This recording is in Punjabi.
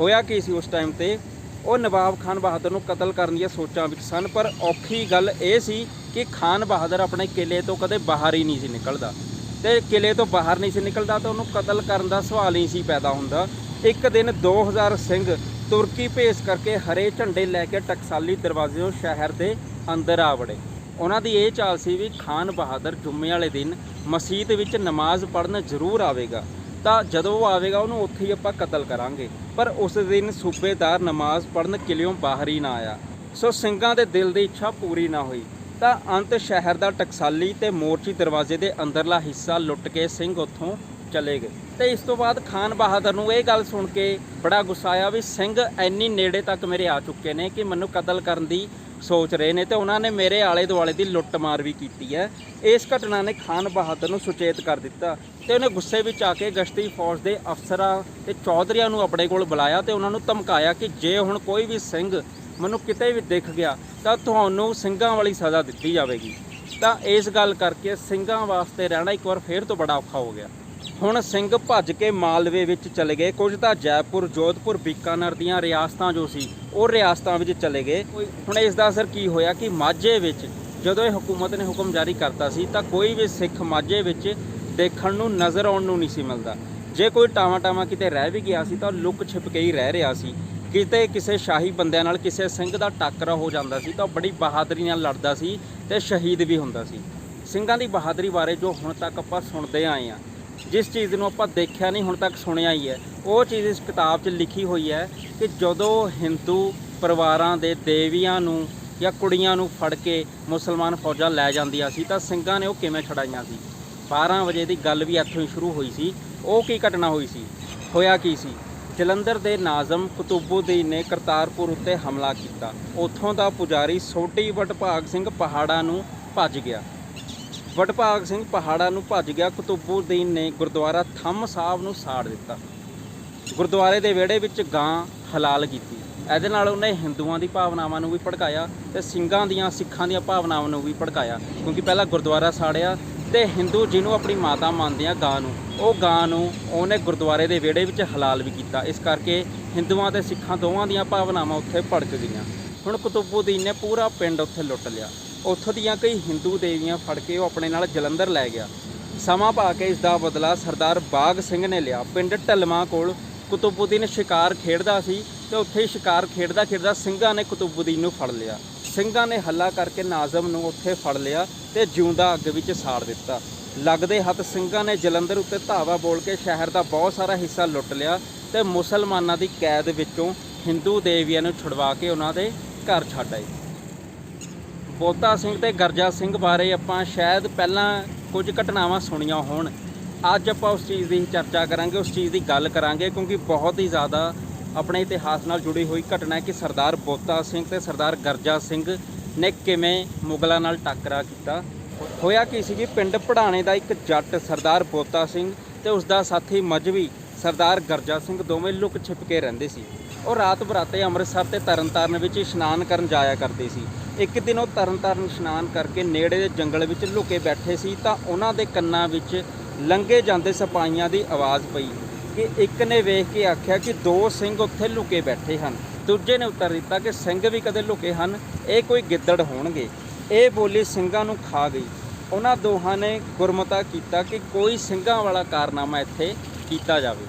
ਹੋਇਆ ਕੀ ਸੀ ਉਸ ਟਾਈਮ ਤੇ? ਉਹ ਨਵਾਬ ਖਾਨ ਬਹਾਦਰ ਨੂੰ ਕਤਲ ਕਰਨ ਦੀਆਂ ਸੋਚਾਂ ਵਿੱਚ ਸਨ, ਪਰ ਔਖੀ ਗੱਲ ਇਹ ਸੀ ਕਿ ਖਾਨ ਬਹਾਦਰ ਆਪਣੇ ਕਿਲੇ ਤੋਂ ਕਦੇ ਬਾਹਰ ਹੀ ਨਹੀਂ ਸੀ ਨਿਕਲਦਾ। ਤੇ ਕਿਲੇ ਤੋਂ ਬਾਹਰ ਨਹੀਂ ਸੀ ਨਿਕਲਦਾ ਤਾਂ ਉਹਨੂੰ ਕਤਲ ਕਰਨ ਦਾ ਸਵਾਲ ਹੀ ਸੀ ਪੈਦਾ ਹੁੰਦਾ। ਇੱਕ ਦਿਨ 2000 ਸਿੰਘ ਤੁਰਕੀ ਭੇਸ ਕਰਕੇ ਹਰੇ ਝੰਡੇ ਲੈ ਕੇ ਟਕਸਾਲੀ ਦਰਵਾਜ਼ਿਓਂ ਸ਼ਹਿਰ ਦੇ ਅੰਦਰ ਆ ਵੜੇ। ਉਹਨਾਂ ਦੀ ਇਹ ਚਾਲ ਸੀ ਵੀ ਖਾਨ ਬਹਾਦਰ ਜੁਮੇ ਵਾਲੇ ਦਿਨ ਮਸਜਿਦ ਵਿੱਚ ਨਮਾਜ਼ ਪੜ੍ਹਨ ਜ਼ਰੂਰ ਆਵੇਗਾ। ਤਾਂ ਜਦੋਂ ਉਹ ਆਵੇਗਾ, ਉਹਨੂੰ ਉੱਥੇ ਹੀ ਆਪਾਂ ਕਤਲ ਕਰਾਂਗੇ। ਪਰ ਉਸ ਦਿਨ ਸੂਬੇਦਾਰ ਨਮਾਜ਼ ਪੜ੍ਹਨ ਕਿਲਿਓਂ ਬਾਹਰ ਹੀ ਨਾ ਆਇਆ। ਸੋ ਸਿੰਘਾਂ ਦੇ ਦਿਲ ਦੀ ਇੱਛਾ ਪੂਰੀ ਨਾ ਹੋਈ। ਤਾਂ ਅੰਤ ਸ਼ਹਿਰ ਦਾ ਟਕਸਾਲੀ ਤੇ ਮੋਰਚੀ ਦਰਵਾਜ਼ੇ ਦੇ ਅੰਦਰਲਾ ਹਿੱਸਾ ਲੁੱਟ ਕੇ ਸਿੰਘ ਉੱਥੋਂ ਚਲੇ ਗਏ। ਤੇ ਇਸ ਤੋਂ ਬਾਅਦ ਖਾਨ ਬਹਾਦਰ ਨੂੰ ਇਹ ਗੱਲ ਸੁਣ ਕੇ ਬੜਾ ਗੁੱਸਾ ਆਇਆ ਵੀ ਸਿੰਘ ਇੰਨੀ ਨੇੜੇ ਤੱਕ ਮੇਰੇ ਆ ਚੁੱਕੇ ਨੇ ਕਿ ਮੈਨੂੰ ਕਤਲ ਕਰਨ ਦੀ ਸੋਚ ਰਹੇ ਨੇ ਤੇ ਉਹਨਾਂ ਨੇ ਮੇਰੇ ਆਲੇ ਦੁਆਲੇ ਦੀ ਲੁੱਟਮਾਰ ਵੀ ਕੀਤੀ ਹੈ। ਇਸ ਘਟਨਾ ਨੇ ਖਾਨ ਬਹਾਦਰ ਨੂੰ ਸੁਚੇਤ ਕਰ ਦਿੱਤਾ ਤੇ ਉਹਨੇ ਗੁੱਸੇ ਵਿੱਚ ਆ ਕੇ ਗਸ਼ਤੀ ਫੌਜ ਦੇ ਅਫਸਰਾਂ ਤੇ ਚੌਧਰੀਆਂ ਨੂੰ ਆਪਣੇ ਕੋਲ ਬੁਲਾਇਆ ਤੇ ਉਹਨਾਂ ਨੂੰ ਧਮਕਾਇਆ ਕਿ ਜੇ ਹੁਣ ਕੋਈ ਵੀ ਸਿੰਘ ਮੈਨੂੰ ਕਿਤੇ ਵੀ ਦਿਖ ਗਿਆ ਤਾਂ ਤੁਹਾਨੂੰ ਸਿੰਘਾਂ ਵਾਲੀ ਸਜ਼ਾ ਦਿੱਤੀ ਜਾਵੇਗੀ। ਤਾਂ ਇਸ ਗੱਲ ਕਰਕੇ ਸਿੰਘਾਂ ਵਾਸਤੇ ਰਹਿਣਾ ਇੱਕ ਵਾਰ ਫੇਰ ਤੋਂ ਬੜਾ ਔਖਾ ਹੋ ਗਿਆ। ਹੁਣ ਸਿੰਘ ਭੱਜ ਕੇ ਮਾਲਵੇ ਵਿੱਚ ਚਲੇ ਗਏ। ਕੁਝ ਤਾਂ ਜੈਪੁਰ, ਜੋਧਪੁਰ, ਬੀਕਾਨਰ ਦੀਆਂ ਰਿਆਸਤਾਂ ਜੋ ਸੀ, ਉਹ ਰਿਆਸਤਾਂ ਵਿੱਚ ਚਲੇ ਗਏ। ਹੁਣ ਇਸ ਦਾ ਅਸਰ ਕੀ ਹੋਇਆ ਕਿ ਮਾਝੇ ਵਿੱਚ ਜਦੋਂ ਇਹ ਹਕੂਮਤ ਨੇ ਹੁਕਮ ਜਾਰੀ ਕਰਤਾ ਸੀ, ਤਾਂ ਕੋਈ ਵੀ ਸਿੱਖ ਮਾਝੇ ਵਿੱਚ ਦੇਖਣ ਨੂੰ, ਨਜ਼ਰ ਆਉਣ ਨੂੰ ਨਹੀਂ ਸੀ ਮਿਲਦਾ। ਜੇ ਕੋਈ ਟਾਵਾਂ ਟਾਵਾਂ ਕਿਤੇ ਰਹਿ ਵੀ ਗਿਆ ਸੀ, ਤਾਂ ਲੁੱਕ ਛਿਪ ਕੇ ਹੀ ਰਹਿ ਰਿਹਾ ਸੀ। ਕਿਤੇ ਕਿਸੇ ਸ਼ਾਹੀ ਬੰਦਿਆਂ ਨਾਲ ਕਿਸੇ ਸਿੰਘ ਦਾ ਟੱਕਰਾ ਹੋ ਜਾਂਦਾ ਸੀ, ਤਾਂ ਉਹ ਬੜੀ ਬਹਾਦਰੀ ਨਾਲ ਲੜਦਾ ਸੀ ਤੇ ਸ਼ਹੀਦ ਵੀ ਹੁੰਦਾ ਸੀ। ਸਿੰਘਾਂ ਦੀ ਬਹਾਦਰੀ ਬਾਰੇ ਜੋ ਹੁਣ ਤੱਕ ਆਪਾਂ ਸੁਣਦੇ ਆਏ ਆ ਜਿਸ ਚੀਜ਼ ਨੂੰ ਆਪਾਂ ਦੇਖਿਆ ਨਹੀਂ, ਹੁਣ ਤੱਕ ਸੁਣਿਆ ਹੀ ਹੈ। ਉਹ ਚੀਜ਼ ਇਸ ਕਿਤਾਬ 'ਚ ਲਿਖੀ ਹੋਈ ਹੈ ਕਿ ਜਦੋਂ ਹਿੰਦੂ ਪਰਿਵਾਰਾਂ ਦੇ ਦੇਵੀਆਂ ਨੂੰ ਜਾਂ ਕੁੜੀਆਂ ਨੂੰ ਫੜ ਕੇ ਮੁਸਲਮਾਨ ਫੌਜਾਂ ਲੈ ਜਾਂਦੀਆਂ ਸੀ, ਤਾਂ ਸਿੰਘਾਂ ਨੇ ਉਹ ਕਿਵੇਂ ਛੜਾਈਆਂ ਸੀ? 12 ਵਜੇ ਦੀ ਗੱਲ ਵੀ ਇੱਥੋਂ ਹੀ ਸ਼ੁਰੂ ਹੋਈ ਸੀ। ਉਹ ਕੀ ਘਟਨਾ ਹੋਈ ਸੀ? ਹੋਇਆ ਕੀ ਸੀ? ਜਲੰਧਰ ਦੇ ਨਾਜ਼ਮ ਕੁਤੁਬਉদ্ਦੀਨ ਨੇ ਕਰਤਾਰਪੁਰ ਉੱਤੇ ਹਮਲਾ ਕੀਤਾ। ਉੱਥੋਂ ਦਾ ਪੁਜਾਰੀ ਸੋਢੀ ਵਡਭਾਗ ਸਿੰਘ ਪਹਾੜਾ ਨੂੰ ਭੱਜ ਗਿਆ। ਵਡਭਾਗ ਸਿੰਘ ਪਹਾੜਾ ਨੂੰ ਭੱਜ ਗਿਆ। ਕੁਤੁਬਉদ্ਦੀਨ ਨੇ ਗੁਰਦੁਆਰਾ ਥੰਮ ਸਾਹਿਬ ਨੂੰ ਸਾੜ ਦਿੱਤਾ। ਗੁਰਦੁਆਰੇ ਦੇ ਵਿਹੜੇ ਵਿੱਚ ਗਾਂ ਹਲਾਲ ਕੀਤੀ। ਇਹਦੇ ਨਾਲ ਉਹਨੇ ਹਿੰਦੂਆਂ ਦੀ ਭਾਵਨਾਵਾਂ ਨੂੰ ਵੀ ਭੜਕਾਇਆ ਤੇ ਸਿੰਘਾਂ ਦੀਆਂ, ਸਿੱਖਾਂ ਦੀਆਂ ਭਾਵਨਾਵਾਂ ਨੂੰ ਵੀ ਭੜਕਾਇਆ। ਕਿਉਂਕਿ ਪਹਿਲਾਂ ਗੁਰਦੁਆਰਾ ਸਾੜਿਆ ਤੇ ਹਿੰਦੂ ਜਿਹਨੂੰ ਆਪਣੀ ਮਾਤਾ ਮੰਨਦੇ ਆ ਗਾਂ ਨੂੰ। ਉਹ ਗਾਂ ਨੂੰ ਉਹਨੇ ਗੁਰਦੁਆਰੇ ਦੇ ਵਿਹੜੇ ਵਿੱਚ ਹਲਾਲ ਵੀ ਕੀਤਾ। ਇਸ ਕਰਕੇ ਹਿੰਦੂਆਂ ਤੇ ਸਿੱਖਾਂ ਦੋਵਾਂ ਦੀਆਂ ਭਾਵਨਾਵਾਂ ਉੱਥੇ ਭੜਕ ਗਈਆਂ। ਹੁਣ ਕੁਤੁਬਉদ্ਦੀਨ ਨੇ ਪੂਰਾ ਪਿੰਡ ਉੱਥੇ ਲੁੱਟ ਲਿਆ। ਉੱਥੋਂ ਦੀਆਂ ਕਈ ਹਿੰਦੂ ਦੇਵੀਆਂ ਫੜ ਕੇ ਉਹ ਆਪਣੇ ਨਾਲ ਜਲੰਧਰ ਲੈ ਗਿਆ। ਸਮਾਂ ਪਾ ਕੇ ਇਸ ਦਾ ਬਦਲਾ ਸਰਦਾਰ ਬਾਗ ਸਿੰਘ ਨੇ ਲਿਆ। ਪਿੰਡ ਢਲਮਾ ਕੋਲ ਕੁਤੁਬਉদ্ਦੀਨ ਸ਼ਿਕਾਰ ਖੇਡਦਾ ਸੀ ਤੇ ਉੱਥੇ ਹੀ ਸ਼ਿਕਾਰ ਖੇਡਦਾ ਖੇਡਦਾ ਸਿੰਘਾਂ ਨੇ ਕੁਤੁਬਉদ্ਦੀਨ ਨੂੰ ਫੜ ਲਿਆ। ਸਿੰਘਾਂ ਨੇ ਹੱਲਾ ਕਰਕੇ ਨਾਜ਼ਮ ਨੂੰ ਉੱਥੇ ਫੜ ਲਿਆ ਤੇ ਜਿਉਂਦਾ ਅੱਗ ਵਿੱਚ ਸਾੜ ਦਿੱਤਾ। ਲੱਗਦੇ ਹੱਥ ਸਿੰਘਾਂ ਨੇ ਜਲੰਧਰ ਉੱਤੇ ਧਾਵਾ ਬੋਲ ਕੇ ਸ਼ਹਿਰ ਦਾ ਬਹੁਤ ਸਾਰਾ ਹਿੱਸਾ ਲੁੱਟ ਲਿਆ ਤੇ ਮੁਸਲਮਾਨਾਂ ਦੀ ਕੈਦ ਵਿੱਚੋਂ ਹਿੰਦੂ ਦੇਵੀਆਂ ਨੂੰ ਛੁਡਵਾ ਕੇ ਉਹਨਾਂ ਦੇ ਘਰ ਛੱਡ ਆਏ। ਬੋਤਾ ਸਿੰਘ ਤੇ ਗਰਜਾ ਸਿੰਘ ਬਾਰੇ ਆਪਾਂ ਸ਼ਾਇਦ ਪਹਿਲਾਂ ਕੁਝ ਘਟਨਾਵਾਂ ਸੁਣੀਆਂ ਹੋਣ। ਅੱਜ ਆਪਾਂ ਉਸ ਚੀਜ਼ ਦੀ ਚਰਚਾ ਕਰਾਂਗੇ, ਉਸ ਚੀਜ਼ ਦੀ ਗੱਲ ਕਰਾਂਗੇ, ਕਿਉਂਕਿ ਬਹੁਤ ਹੀ ਜ਼ਿਆਦਾ ਆਪਣੇ ਇਤਿਹਾਸ ਨਾਲ ਜੁੜੀ ਹੋਈ ਘਟਨਾ ਹੈ ਕਿ ਸਰਦਾਰ ਬੋਤਾ ਸਿੰਘ ਤੇ ਸਰਦਾਰ ਗਰਜਾ ਸਿੰਘ ਨੇ ਕਿਵੇਂ ਮੁਗਲਾਂ ਨਾਲ ਟੱਕਰਾ ਕੀਤਾ। ਹੋਇਆ ਕੀ ਸੀ ਕਿ ਪਿੰਡ ਪੜਾਣੇ ਦਾ ਇੱਕ ਜੱਟ ਸਰਦਾਰ ਬੋਤਾ ਸਿੰਘ ਤੇ ਉਸ ਦਾ ਸਾਥੀ ਮਜਵੀ ਸਰਦਾਰ ਗਰਜਾ ਸਿੰਘ ਦੋਵੇਂ ਲੁਕ ਛਿਪ ਕੇ ਰਹਿੰਦੇ ਸੀ। ਉਹ ਰਾਤ ਬਰਾਤੇ ਅੰਮ੍ਰਿਤਸਰ ਤੇ ਤਰਨਤਾਰਨ ਵਿੱਚ ਇਸ਼ਨਾਨ ਕਰਨ ਜਾਇਆ ਕਰਦੇ ਸੀ। ਇੱਕ ਦਿਨ ਉਹ ਤਰਨਤਾਰਨ ਇਸ਼ਨਾਨ ਕਰਕੇ ਨੇੜੇ ਦੇ ਜੰਗਲ ਵਿੱਚ ਲੁਕੇ ਬੈਠੇ ਸੀ ਤਾਂ ਉਹਨਾਂ ਦੇ ਕੰਨਾਂ ਵਿੱਚ ਲੰਘੇ ਜਾਂਦੇ ਸਿਪਾਹੀਆਂ ਦੀ ਆਵਾਜ਼ ਪਈ ਕਿ ਇੱਕ ਨੇ ਵੇਖ ਕੇ ਆਖਿਆ ਕਿ ਦੋ ਸਿੰਘ ਉੱਥੇ ਲੁਕੇ ਬੈਠੇ ਹਨ। ਦੂਜੇ ਨੇ ਉੱਤਰ ਦਿੱਤਾ ਕਿ ਸਿੰਘ ਵੀ ਕਦੇ ਲੁਕੇ ਹਨ, ਇਹ ਕੋਈ ਗਿੱਦੜ ਹੋਣਗੇ। ਇਹ ਬੋਲੀ ਸਿੰਘਾਂ ਨੂੰ ਖਾ ਗਈ। ਉਹਨਾਂ ਦੋਹਾਂ ਨੇ ਗੁਰਮਤਾ ਕੀਤਾ ਕਿ ਕੋਈ ਸਿੰਘਾਂ ਵਾਲਾ ਕਾਰਨਾਮਾ ਇੱਥੇ ਕੀਤਾ ਜਾਵੇ।